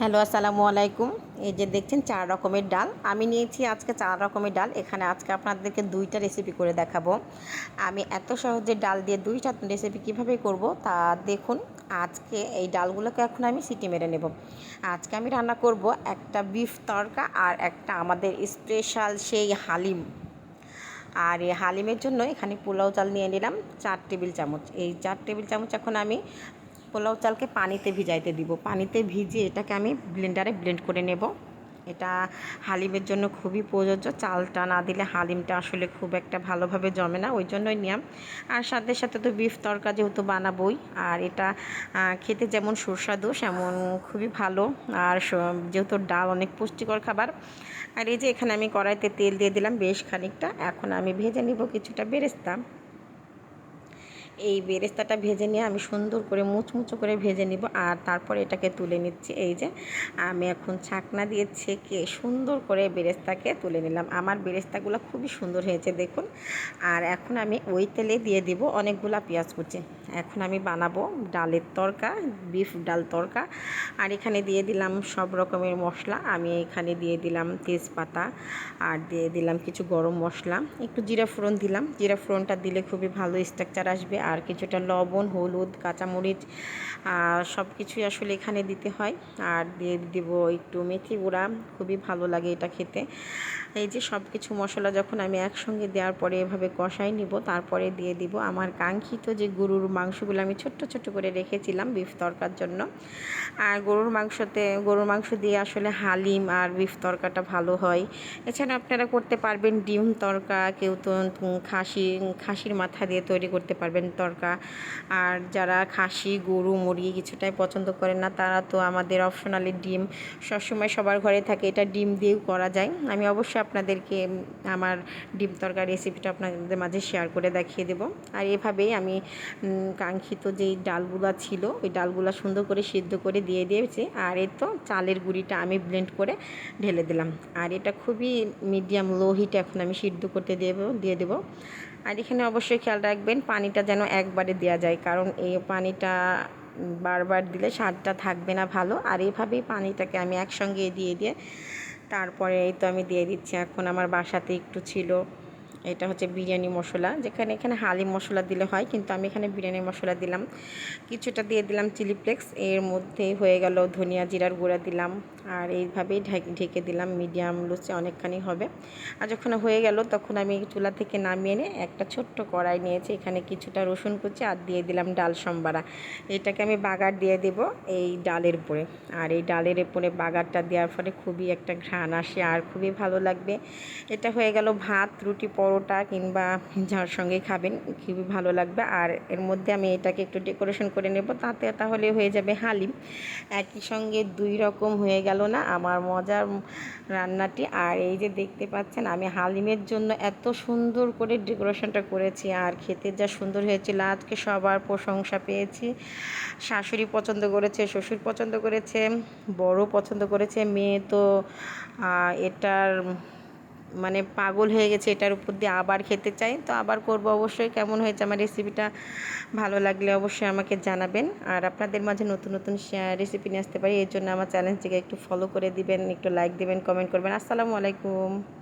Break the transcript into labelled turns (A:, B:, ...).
A: Hello, আসসালামু আলাইকুম। এই যে দেখছেন, চার রকমের ডাল। আমি নিয়েছি আজকে চার রকমের ডাল। এখানে আজকে আপনাদেরকে দুইটা রেসিপি করে দেখাবো। আমি এত সহজে ডাল দিয়ে দুইটা রেসিপি কীভাবে করব তা দেখুন। আজকে এই ডালগুলোকে এখন আমি সিটি মেরে নেব। আজকে আমি রান্না করব একটা বিফ তরকা আর একটা আমাদের স্পেশাল সেই হালিম। আর এই হালিমের জন্য এখানে পোলাও চাল নিয়ে নিলাম চার টেবিল চামচ। এই চার টেবিল চামচ এখন আমি পোলাও চালকে পানিতে ভিজাইতে দিব। পানিতে ভিজিয়ে এটাকে আমি ব্লেন্ডারে ব্লেন্ড করে নেব। এটা হালিমের জন্য খুবই প্রযোজ্য। চালটা না দিলে হালিমটা আসলে খুব একটা ভালোভাবে জমে না, ওই জন্যই নিয়ম আর সাথে সাথে তো বিফ তরকা যেহেতু বানাবোই, আর এটা খেতে যেমন সুস্বাদু, সেমন খুবই ভালো। আর যেহেতু ডাল অনেক পুষ্টিকর খাবার, আর এই যে এখানে আমি কড়াইতে তেল দিয়ে দিলাম বেশ খানিকটা। এখন আমি ভেজে নিব কিছুটা বেরেস্তা। এই বেরেস্তাটা ভেজে নিয়ে আমি সুন্দর করে মুচমুচো করে ভেজে নিব আর তারপর এটাকে তুলে নিচ্ছি। এই যে আমি এখন ছাকনা দিয়ে ছেঁকে সুন্দর করে বেরেস্তাকে তুলে নিলাম। আমার বেরেস্তাগুলো খুবই সুন্দর হয়েছে, দেখুন। আর এখন আমি ওই তেলে দিয়ে দিব অনেকগুলা পেঁয়াজ কুচি। এখন আমি বানাবো ডালের তরকা, বিফ ডাল তরকা। আর এখানে দিয়ে দিলাম সব রকমের মশলা। আমি এখানে দিয়ে দিলাম তেজপাতা আর দিয়ে দিলাম কিছু গরম মশলা। একটু জিরা ফোড়ন দিলাম। জিরা ফোড়নটা দিলে খুবই ভালো স্ট্রাকচার আসবে। আর কিছুটা লবণ, হলুদ, কাঁচামরিচ সব কিছুই আসলে এখানে দিতে হয়। আর দিয়ে দেব একটু মেথি গুঁড়া। খুবই ভালো লাগে এটা খেতে। এই যে সব কিছু মশলা যখন আমি একসঙ্গে দেওয়ার পরে এভাবে কষাই নিব, তারপরে দিয়ে দিব আমার কাঙ্ক্ষিত যে গরুর মাংসগুলো আমি ছোট্ট ছোট্ট করে রেখেছিলাম বিফ তরকার জন্য। আর গরুর মাংসতে, গরুর মাংস দিয়ে আসলে হালিম আর বিফ তরকাটা ভালো হয়। এছাড়া আপনারা করতে পারবেন ডিম তরকা, কেউ তো খাসি, খাসির মাথা দিয়ে তৈরি করতে পারবেন তরকা। আর যারা খাসি, গরু, মুরগি কিছুটাই পছন্দ করেন না, তারা তো আমাদের অপশনালি ডিম সবসময় সবার ঘরে থাকে, এটা ডিম দিয়েও করা যায়। আমি অবশ্যই আপনাদেরকে আমার ডিম তরকার রেসিপিটা আপনাদের মাঝে শেয়ার করে দেখিয়ে দেব। আর এভাবেই আমি কাঙ্ক্ষিত যেই ডালগুলো ছিল, ওই ডালগুলো সুন্দর করে সিদ্ধ করে দিয়ে দিয়েছি। আর এর তো চালের গুঁড়িটা আমি ব্লেন্ড করে ঢেলে দিলাম। আর এটা খুবই মিডিয়াম লো হিট এখন আমি সিদ্ধ করতে দেব, দিয়ে দেবো। আর এখানে অবশ্যই খেয়াল রাখবেন, পানিটা যেন একবারে দেওয়া যায়, কারণ এই পানিটা বারবার দিলে স্বাদটা থাকবে না ভালো। আর এভাবেই পানিটাকে আমি একসঙ্গে দিয়ে দিয়ে তারপরে এই তো আমি দিয়ে দিচ্ছি। এখন আমার বাসাতে একটু ছিল। এটা হচ্ছে বিরিয়ানি মশলা, যেখানে এখানে হালি মশলা দিলে হয়, কিন্তু আমি এখানে বিরিয়ানি মশলা দিলাম। কিছুটা দিয়ে দিলাম চিলি ফ্লেক্স, এর মধ্যে হয়ে গেল ধনিয়া জিরার গুঁড়া দিলাম, আর এইভাবেই ঢেকে দিলাম মিডিয়াম লুচে অনেকখানি হবে। আর যখন হয়ে গেল, তখন আমি চুলা থেকে নামিয়ে এনে একটা ছোট্ট কড়াই নিয়েছি, এখানে কিছুটা রসুন কুচি আর দিয়ে দিলাম ডাল সম্বারা। এটাকে আমি বাগার দিয়ে দেব এই ডালের উপরে। আর এই ডালের উপরে বাগারটা দেওয়ার ফলে খুবই একটা ঘ্রাণ আসে, আর খুবই ভালো লাগবে। এটা হয়ে গেল ভাত, রুটি পরোটা কিংবা যার সঙ্গে খাবেন, খুবই ভালো লাগবে। আর এর মধ্যে আমি এটাকে একটু ডেকোরেশন করে নেব, তাতে তাহলে হয়ে যাবে হালিম। একই সঙ্গে দুই রকম হয়ে গেল না, আমার মজার রান্নাটি। আর এই যে দেখতে পাচ্ছেন, আমি হালিমের জন্য এত সুন্দর করে ডেকোরেশনটা করেছি, আর খেতে যা সুন্দর হয়েছিল আজকে সবার প্রশংসা পেয়েছি। শাশুড়ি পছন্দ করেছে, শ্বশুর পছন্দ করেছে বড় পছন্দ করেছে, মেয়ে তো এটার মানে পাগল হয়ে গেছে এটার উপর দিয়ে আবার খেতে চাই। তো আবার করব অবশ্যই। কেমন হয়েছে আমার রেসিপিটা ভালো লাগলে অবশ্যই আমাকে জানাবেন। আর আপনাদের মাঝে নতুন নতুন রেসিপি নিয়ে আসতে পারি, এর জন্য আমার চ্যানেলটিকে একটু ফলো করে দিবেন, একটু লাইক দিবেন কমেন্ট করবেন। আসসালামু আলাইকুম।